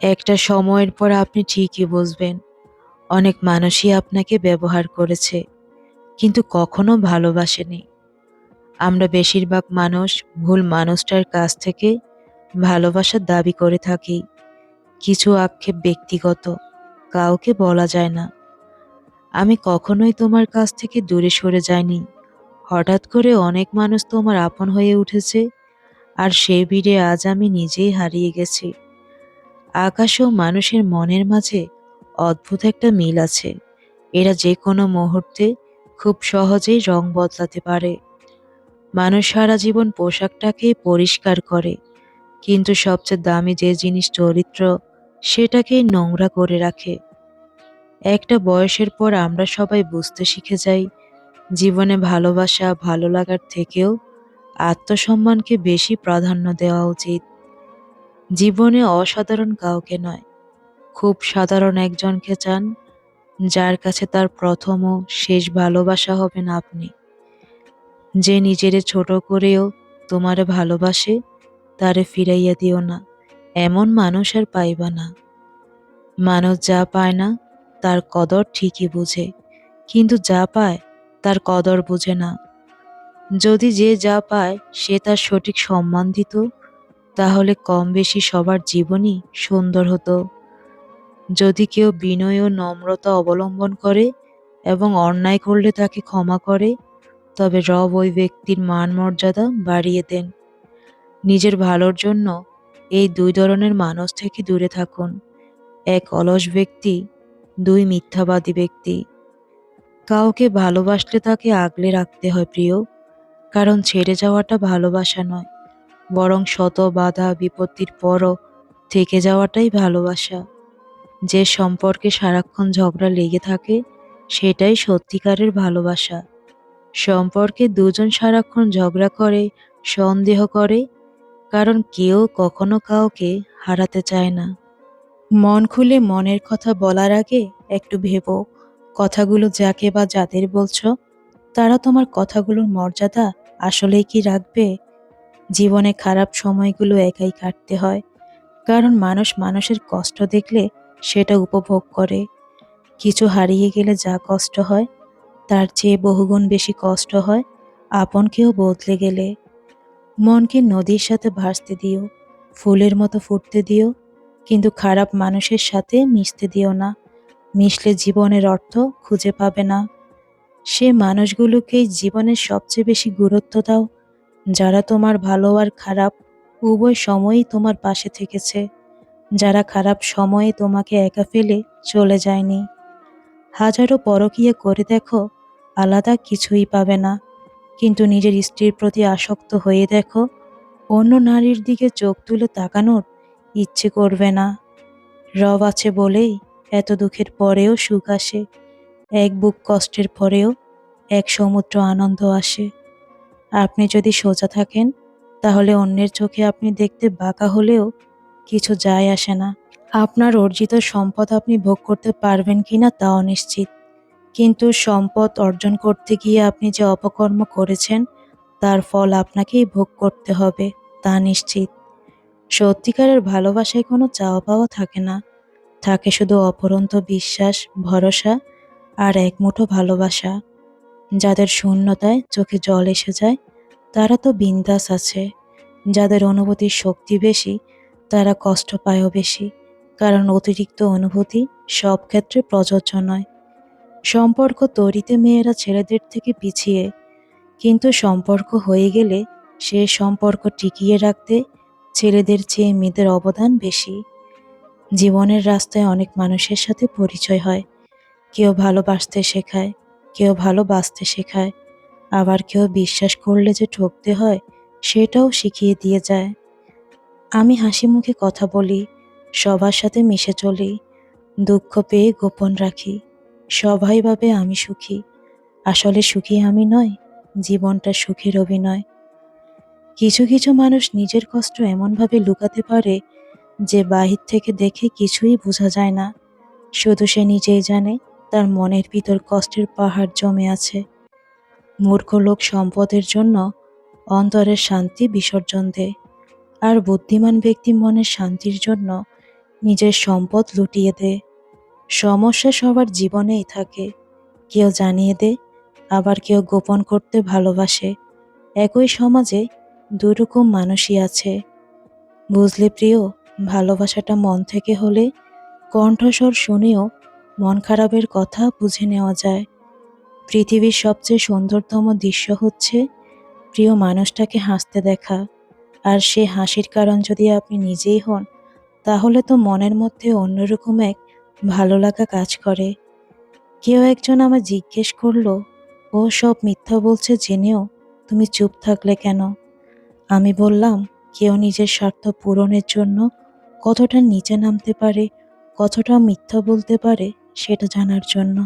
একটা সময়ের পর আপনি ঠিকই বুঝবেন। অনেক মানুষই আপনাকে ব্যবহার করেছে, কিন্তু কখনো ভালোবাসেনি। আমরা বেশিরভাগ মানুষ ভুল মানুষটার কাছ থেকে ভালোবাসার দাবি করে থাকি। কিছু আক্ষেপ ব্যক্তিগত, কাউকে বলা যায় না। আমি কখনোই তোমার কাছ থেকে দূরে সরে যাইনি। হঠাৎ করে অনেক মানুষ তোমার আপন হয়ে উঠেছে, আর সেই ভিড়ে আজ আমি নিজেই হারিয়ে গেছি। আকাশ ও মানুষের মনের মাঝে অদ্ভুত একটা মিল আছে। এরা যে কোনো মুহূর্তে খুব সহজেই রং বদলাতে পারে। মানুষ সারা জীবন পোশাকটাকে পরিষ্কার করে, কিন্তু সবচেয়ে দামি যে জিনিস চরিত্র সেটাকেই নোংরা করে রাখে। একটা বয়সের পর আমরা সবাই বুঝতে শিখে যাই, জীবনে ভালোবাসা ভালো লাগার থেকেও আত্মসম্মানকে বেশি প্রাধান্য দেওয়া উচিত। জীবনে অসাধারণ কাউকে নয়। খুব সাধারণ একজনকে চান, যার কাছে তার প্রথম ও শেষ ভালোবাসা হবেন আপনি। যে নিজেরে ছোট করেও তোমারে ভালোবাসে, তারে ফিরাইয়া দিও না। এমন মানুষ আর পাইবা না। মানুষ যা পায় না, তার কদর ঠিকই বুঝে। কিন্তু যা পায়, তার কদর বুঝে না। যদি যে যা পায়, সে তার সঠিক সম্মান দিত তাহলে কম বেশি সবার জীবনই সুন্দর হতো। যদি কেউ বিনয় ও নম্রতা অবলম্বন করে এবং অন্যায় করলে তাকে ক্ষমা করে, তবে রব ওই ব্যক্তির মান মর্যাদা বাড়িয়ে দেন। নিজের ভালোর জন্য এই দুই ধরনের মানুষ থেকে দূরে থাকুন। এক অলস ব্যক্তি, দুই মিথ্যাবাদী ব্যক্তি। কাউকে ভালোবাসলে তাকে আগলে রাখতে হয় প্রিয়, কারণ ছেড়ে যাওয়াটা ভালোবাসা নয়। বরং শত বাধা বিপত্তির পরও থেকে যাওয়াটাই ভালোবাসা। যে সম্পর্কে সারাক্ষণ ঝগড়া লেগে থাকে, সেটাই সত্যিকারের ভালোবাসা। সম্পর্কে দুজন সারাক্ষণ ঝগড়া করে, সন্দেহ করে, কারণ কেউ কখনো কাউকে হারাতে চায় না। মন খুলে মনের কথা বলার আগে একটু ভেবো, কথাগুলো যাকে বা যাদের বলছো, তারা তোমার কথাগুলোর মর্যাদা আসলেই কি রাখবে? জীবনে খারাপ সময়গুলো একাই কাটতে হয়। কারণ মানুষ মানুষের কষ্ট দেখলে সেটা উপভোগ করে। কিছু হারিয়ে গেলে যা কষ্ট হয়, তার চেয়ে বহুগুণ বেশি কষ্ট হয় আপন কেউ বদলে গেলে। মনকে নদীর সাথে ভাসতে দিও, ফুলের মতো ফুটতে দিও, কিন্তু খারাপ মানুষের সাথে মিশতে দিও না। মিশলে জীবনের অর্থ খুঁজে পাবে না। সে মানুষগুলোকেই জীবনের সবচেয়ে বেশি গুরুত্ব দাও যারা তোমার ভালো আর খারাপ উভয় সময়ই তোমার পাশে থেকেছে। যারা খারাপ সময়ে তোমাকে একা ফেলে চলে যায়নি। হাজারো পরকিয়া করে দেখো, আলাদা কিছুই পাবে না। কিন্তু নিজের স্ত্রীর প্রতি আসক্ত হয়ে দেখো, অন্য নারীর দিকে চোখ তুলে তাকানোর ইচ্ছে করবে না। রব আছে বলেই এত দুঃখের পরেও সুখ আসে, এক বুক কষ্টের পরেও এক সমুদ্র আনন্দ আসে। আপনি যদি সোজা থাকেন, তাহলে অন্যের চোখে আপনি দেখতে বাঁকা হলেও কিছু যায় আসে না। আপনার অর্জিত সম্পদ আপনি ভোগ করতে পারবেন কি না তা অনিশ্চিত কিন্তু সম্পদ অর্জন করতে গিয়ে আপনি যে অপকর্ম করেছেন, তার ফল আপনাকেই ভোগ করতে হবে, তা নিশ্চিত। সত্যিকারের ভালোবাসায় কোনো চাওয়া পাওয়া থাকে না। থাকে শুধু অপরন্ত বিশ্বাস, ভরসা আর একমুঠো ভালোবাসা। যাদের শূন্যতায় চোখে জল এসে যায়, তারা তো বিন্দাস আছে। যাদের অনুভূতির শক্তি বেশি, তারা কষ্ট পায়ও বেশি, কারণ অতিরিক্ত অনুভূতি সব ক্ষেত্রে প্রযোজ্য নয়। সম্পর্ক তৈরিতে মেয়েরা ছেলেদের থেকে পিছিয়ে, কিন্তু সম্পর্ক হয়ে গেলে সে সম্পর্ক টিকিয়ে রাখতে ছেলেদের চেয়ে মেয়েদের অবদান বেশি। জীবনের রাস্তায় অনেক মানুষের সাথে পরিচয় হয়, কেউ ভালোবাসতে শেখায় কেউ ভালোবাসতে শেখায়, আবার কেউ বিশ্বাস করলে যে ঠকতে হয়, সেটাও শিখিয়ে দিয়ে যায়। আমি হাসি মুখে কথা বলি, সবার সাথে মিশে চলি, দুঃখ পেয়ে গোপন রাখি, সবাই ভাবে আমি সুখী। আসলে সুখী আমি নয় জীবনটা সুখের অভিনয়। কিছু কিছু মানুষ নিজের কষ্ট এমনভাবে লুকাতে পারে, যে বাহির থেকে দেখে কিছুই বোঝা যায় না, শুধু সে নিজেই জানে তার মনের ভিতর কষ্টের পাহাড় জমে আছে। মূর্খ লোক সম্পদের জন্য অন্তরের শান্তি বিসর্জন দেয় আর বুদ্ধিমান ব্যক্তি মনের শান্তির জন্য নিজের সম্পদ লুটিয়ে দে। সমস্যা সবার জীবনেই থাকে। কেউ জানিয়ে দে, আবার কেউ গোপন করতে ভালোবাসে। একই সমাজে দুরকম মানুষই আছে। বুঝলে প্রিয়, ভালোবাসাটা মন থেকে হলে কণ্ঠস্বর শুনেও মন খারাপের কথা বুঝে নেওয়া যায়। পৃথিবীর সবচেয়ে সুন্দরতম দৃশ্য হচ্ছে প্রিয় মানুষটাকে হাসতে দেখা। আর সে হাসির কারণ যদি আপনি নিজেই হন, তাহলে তো মনের মধ্যে অন্যরকম এক ভালো লাগা কাজ করে। কেউ একজন আমার জিজ্ঞেস করল, ও সব মিথ্যা বলছে জেনেও তুমি চুপ থাকলে কেন? আমি বললাম, কেউ নিজের স্বার্থ পূরণের জন্য কতটা নিচে নামতে পারে, কতটা মিথ্যা বলতে পারে সেটা জানার জন্য।